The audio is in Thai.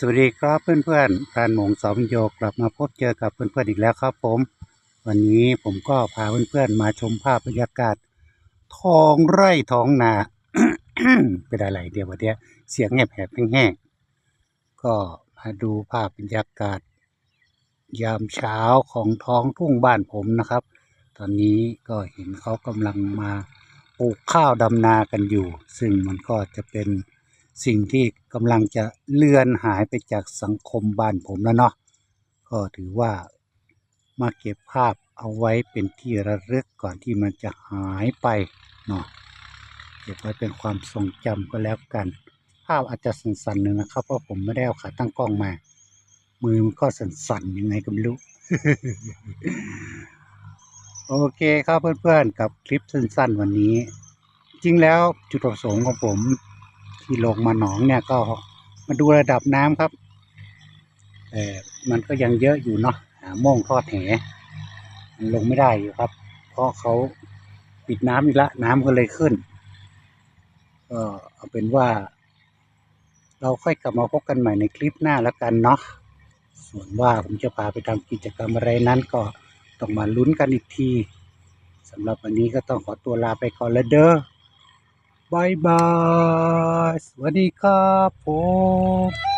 สวัสดีครับเพื่อนๆพรานหมงสอมโยกกลับมาพบเจอกับเพื่อนๆอีกแล้วครับผม วันนี้ผมก็พาเพื่อนๆมาชมภาพบรรยากาศท้องไร่ท้องนาเป็นอะไรเดี๋ยววันเนี้ยเสียงแหบๆแห้งๆก็มาดูภาพบรรยากาศ ยามเช้าของท้องทุ่งบ้านผมนะครับ ตอนนี้ก็เห็นเขากำลังมาปลูกข้าวดำนากันอยู่ ซึ่งมันก็จะเป็น สิ่งที่กำลังจะเลือนหายไปจากสังคมบ้านผมแล้วเนาะก็ถือว่ามาเก็บภาพเอาไว้เป็นที่ระลึกก่อนที่มันจะหายไปเนาะเก็บไว้เป็นความทรงจำก็แล้วกัน ภาพอาจจะสั่นๆหนึ่งนะครับ เพราะผมไม่ได้เอาขาตั้งกล้องมา มือมันก็สั่นๆยังไงก็ไม่รู้โอเคครับเพื่อนๆ กับคลิปสั้นๆ วันนี้ จริงแล้วจุดประสงค์ของผม ที่ลงมาหนองเนี่ยก็มาดูระดับน้ำครับแต่มันก็ยังเยอะอยู่เนาะหาโม่งทอดแหมันลงไม่ได้อยู่ครับ เพราะเขาปิดน้ำอีกละ น้ำก็เลยขึ้นก็เอาเป็นว่า เราค่อยกลับมาพบกันใหม่ในคลิปหน้าแล้วกันเนาะส่วนว่าผมจะพาไปทำกิจกรรมอะไรนั้นก็ต้องมาลุ้นกันอีกทีสำหรับวันนี้ก็ต้องขอตัวลาไปก่อนแล้วเด้อ บายบาย สวัสดีครับผม